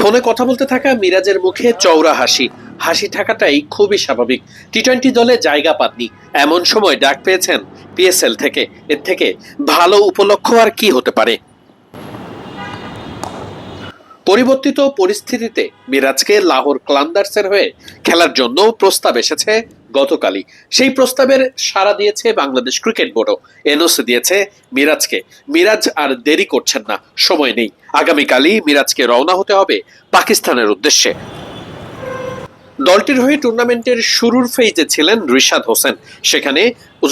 ফোনে কথা বলতে থাকা মিরাজের মুখে চৌরা হাসি। হাসি থাকাটাই খুবই স্বাভাবিক। টি টোয়েন্টি দলে জায়গা পাননি। এমন সময় ডাক পেয়েছেন পিএসএল থেকে। এর থেকে ভালো উপলক্ষ আর কি হতে পারে? পরিবর্তিত পরিস্থিতিতে মিরাজকে লাহোর ক্লান্দার্সের হয়ে খেলার জন্য প্রস্তাব এসেছে গতকালই। সেই প্রস্তাবের সাড়া দিয়েছে বাংলাদেশ ক্রিকেট বোর্ডও। এনওসি দিয়েছে মিরাজকে। মিরাজ আর দেরি করছেন না, সময় নেই। আগামীকালই মিরাজকে রওনা হতে হবে পাকিস্তানের উদ্দেশ্যে। দলটির হয়ে টুর্নামেন্টের শুরুর ফেইজে ছিলেন রিশাদ হোসেন। সেখানে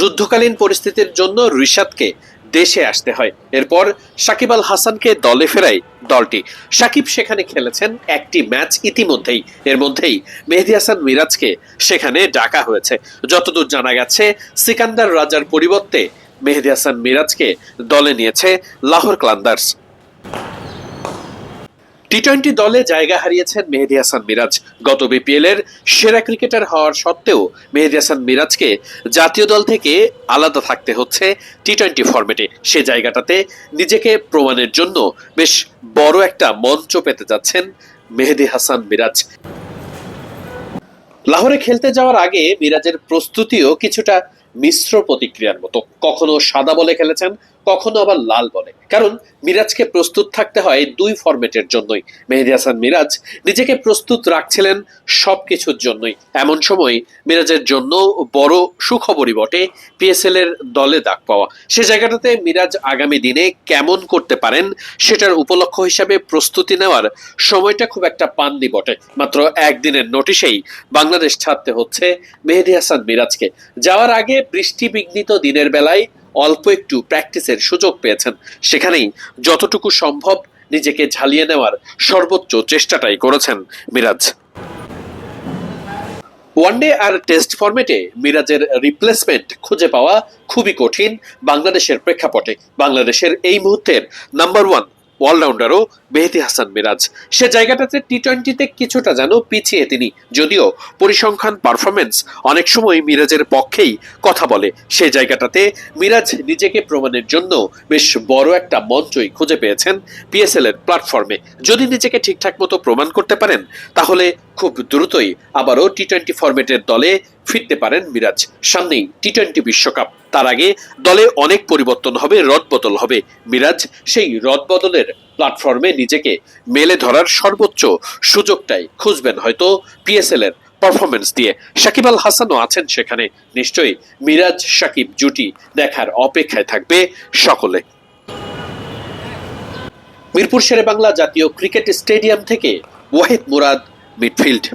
যুদ্ধকালীন পরিস্থিতির জন্য রিশাদকে দেশে আসতে হয়। এরপর সাকিব আল হাসানকে দলে ফেরায় দলটি। সাকিব সেখানে খেলেছেন একটি ম্যাচ ইতিমধ্যেই। এর মধ্যেই মেহেদি হাসান মিরাজকে সেখানে ডাকা হয়েছে। যতদূর জানা গেছে, সিকান্দার রাজার পরিবর্তে মেহেদি হাসান মিরাজকে দলে নিয়েছে লাহোর ক্লান্দার্স। টি টোয়েন্টি দলে জায়গা হারিয়েছেন মেহেদি হাসান মিরাজ। গত বিপিএল এর সেরা ক্রিকেটার হওয়ার সত্ত্বেও মেহেদি হাসান মিরাজকে জাতীয় দল থেকে আলাদা থাকতে হচ্ছে টি টোয়েন্টি ফরম্যাটে সে জায়গাটাতে নিজেকে প্রমাণের জন্য বেশ বড় একটা মঞ্চ পেতে যাচ্ছেন মেহেদি হাসান মিরাজ। লাহোরে খেলতে যাওয়ার আগে মিরাজের প্রস্তুতিও কিছুটা মিশ্র প্রতিক্রিয়ার মতো। কখনো সাদা বলে খেলেছেন, কখনো আবার লাল বলে। কারণ মিরাজকে প্রস্তুত থাকতে হয় দুই ফরম্যাটের জন্যই। মেহেদি হাসান মিরাজ নিজেকে প্রস্তুত রাখছিলেন সব কিছুর জন্যই। এমন সময় মিরাজের জন্য বড় সুখবরই বটে পিএসএল এর দলে দাগ পাওয়া। সে জায়গাটাতে মিরাজ আগামী দিনে কেমন করতে পারেন সেটার উপলক্ষ হিসাবে প্রস্তুতি নেওয়ার সময়টা খুব একটা পাননি বটে। মাত্র একদিনের নোটিশেই বাংলাদেশ ছাড়তে হচ্ছে মেহেদি হাসান মিরাজকে। যাওয়ার আগে বৃষ্টি বিঘ্নিত দিনের বেলায় অল্প একটু প্র্যাকটিসের সুযোগ পেয়েছেন। সেখানেই যতটুকু সম্ভব নিজেকে ঝালিয়ে নেওয়ার সর্বোচ্চ চেষ্টাটাই করেছেন মিরাজ। ওয়ানডে আর টেস্ট ফরম্যাটে মিরাজের রিপ্লেসমেন্ট খুঁজে পাওয়া খুবই কঠিন বাংলাদেশের প্রেক্ষাপটে। বাংলাদেশের এই মুহূর্তের নাম্বার ওয়ান অলরাউন্ডারও মেহেদি হাসান মিরাজ। সে জায়গাটাতে টি টোয়েন্টিতে কিছুটা যেন পিছিয়ে তিনি, যদিও পরিসংখ্যান পারফরমেন্স অনেক সময় মিরাজের পক্ষেই কথা বলে। সে জায়গাটাতে মিরাজ নিজেকে প্রমাণের জন্য বেশ বড় একটা মঞ্চই খুঁজে পেয়েছেন পিএসএল এর প্ল্যাটফর্মে যদি নিজেকে ঠিকঠাক মতো প্রমাণ করতে পারেন, তাহলে খুব দ্রুতই আবারও টি টোয়েন্টি ফরম্যাটের দলে ফিরতে পারেন মিরাজ। সামনেই টি টোয়েন্টি বিশ্বকাপ। তার আগে দলে অনেক পরিবর্তন হবে রদবদল হবে। মিরাজ সেই রদবদলের প্ল্যাটফর্মে নিজেকে মেলে ধরার সর্বোচ্চ সুযোগটাই খুঁজবেন হয়তো পিএসএল এর পারফরমেন্স দিয়ে। সাকিব আল হাসানও আছেন সেখানে। নিশ্চয়ই মিরাজ, সাকিব জুটি দেখার অপেক্ষায় থাকবে সকলে। মিরপুর শেরে বাংলা জাতীয় ক্রিকেট স্টেডিয়াম থেকে ওয়াহিদ মুরাদ, মিডফিল্ড।